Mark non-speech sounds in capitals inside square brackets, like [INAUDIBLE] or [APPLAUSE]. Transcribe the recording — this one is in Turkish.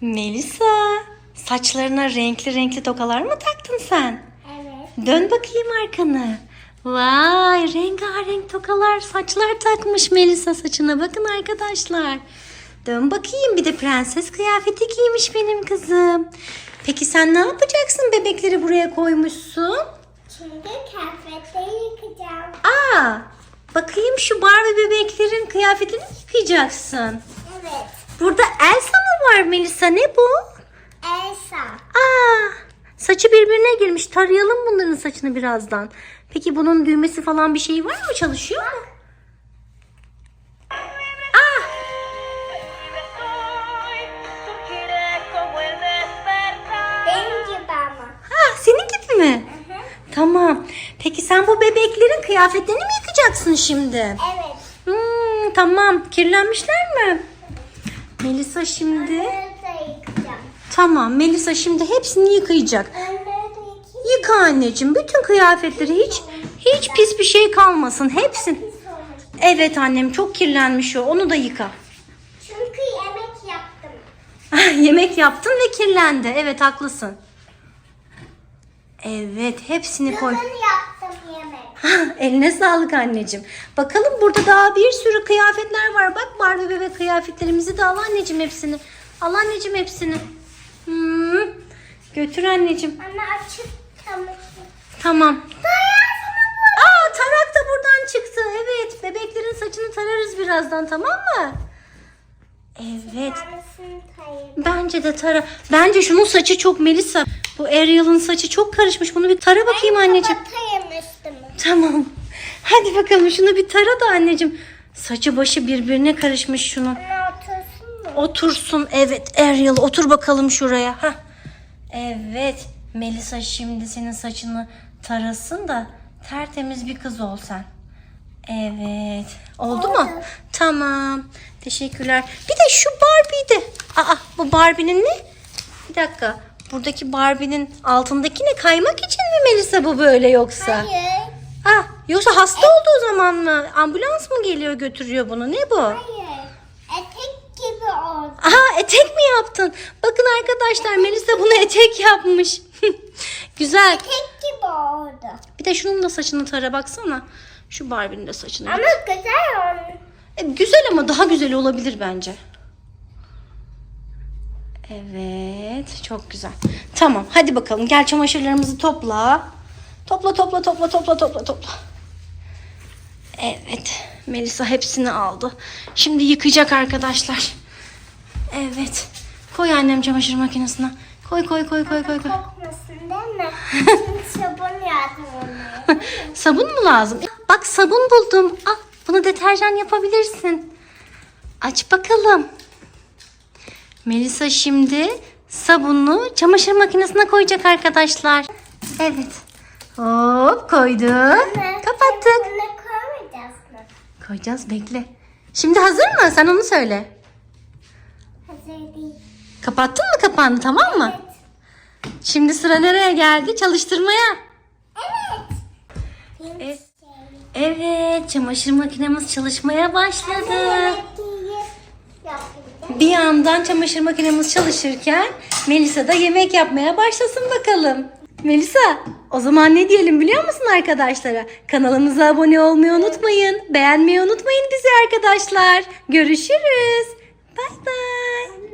Melisa, saçlarına renkli renkli tokalar mı taktın sen? Evet. Dön bakayım arkana. Vay rengarenk tokalar saçlar takmış Melisa saçına bakın arkadaşlar. Dön bakayım bir de prenses kıyafeti giymiş benim kızım. Peki sen ne yapacaksın bebekleri buraya koymuşsun? Şimdi kıyafetleri yıkayacağım. Aa bakayım şu Barbie bebeklerin kıyafetini yıkayacaksın. Evet. Burada Elsa mı var Melisa ne bu? Elsa. Aa, saçı birbirine girmiş. Tarayalım bunların saçını birazdan. Peki bunun düğmesi falan bir şeyi var mı? Çalışıyor mu? Hı. Tamam. Peki sen bu bebeklerin kıyafetlerini mi yıkacaksın şimdi? Evet. Hmm, tamam. Kirlenmişler mi? Melisa şimdi... Tamam Melisa şimdi hepsini yıkayacak. Yıka anneciğim. Bütün kıyafetleri hiç hiç pis bir şey kalmasın. Olmuş. Evet annem çok kirlenmiş o. Onu da yıka. Çünkü yemek yaptım. Yemek yaptın ve kirlendi. Evet haklısın. Evet hepsini koy. [LAUGHS] Eline sağlık anneciğim. Bakalım burada daha bir sürü kıyafetler var. Bak Barbie bebek kıyafetlerimizi de al anneciğim hepsini. Al anneciğim hepsini. Hmm. Götür anneciğim. Anne açık çamaşır. Tamam. Aa tarak da buradan çıktı. Evet bebeklerin saçını tararız birazdan tamam mı? Evet. Bence de tara. Bence şunun saçı çok Melisa. Bu Ariel'ın saçı çok karışmış. Bunu bir tara bakayım anneciğim. Tamam. Hadi bakalım şunu bir tara da anneciğim. Saçı başı birbirine karışmış şunun. Otursun mu? Otursun. Evet Ariel otur bakalım şuraya. Hah. Evet. Melisa şimdi senin saçını tarasın da tertemiz bir kız ol sen. Evet. Oldu mu? Oldu. Tamam. Teşekkürler. Bir de şu Barbie'di. Aa bu Barbie'nin ne? Bir dakika. Buradaki Barbie'nin altındaki ne? Kaymak için mi Melisa bu böyle yoksa? Hayır. Yoksa hasta oldu o zaman mı? Ambulans mı geliyor götürüyor bunu? Ne bu? Hayır. Etek gibi oldu. Aha etek mi yaptın? Bakın arkadaşlar Melisa bunu etek yapmış. [LAUGHS] Güzel. Etek gibi oldu. Bir de şunun da saçını tara baksana. Şu Barbie'nin de saçını. Ama güzel oldu. E, güzel ama daha güzel olabilir bence. Evet çok güzel. Tamam hadi bakalım gel çamaşırlarımızı topla. Topla topla topla topla topla topla. Melisa hepsini aldı. Şimdi yıkayacak arkadaşlar. Evet. Koy annem çamaşır makinesine. Koy koy koy koy koy koy. Kokmasın değil mi? [LAUGHS] Sabun yardım oluyor. Sabun mu lazım? Bak sabun buldum. Al bunu deterjan yapabilirsin. Aç bakalım. Melisa şimdi sabunu çamaşır makinesine koyacak arkadaşlar. Evet. Hop koydum. Kapattık. Koyacağız bekle. Şimdi hazır mı? Sen onu söyle. Hazır değil. Kapattın mı kapağını tamam mı? Evet. Şimdi sıra nereye geldi? Çalıştırmaya. Evet. Evet. Evet çamaşır makinemiz çalışmaya başladı. Bir yandan çamaşır makinemiz çalışırken Melisa da yemek yapmaya başlasın bakalım. Melisa o zaman ne diyelim biliyor musun arkadaşlara? Kanalımıza abone olmayı unutmayın. Beğenmeyi unutmayın bizi arkadaşlar. Görüşürüz. Bay bay.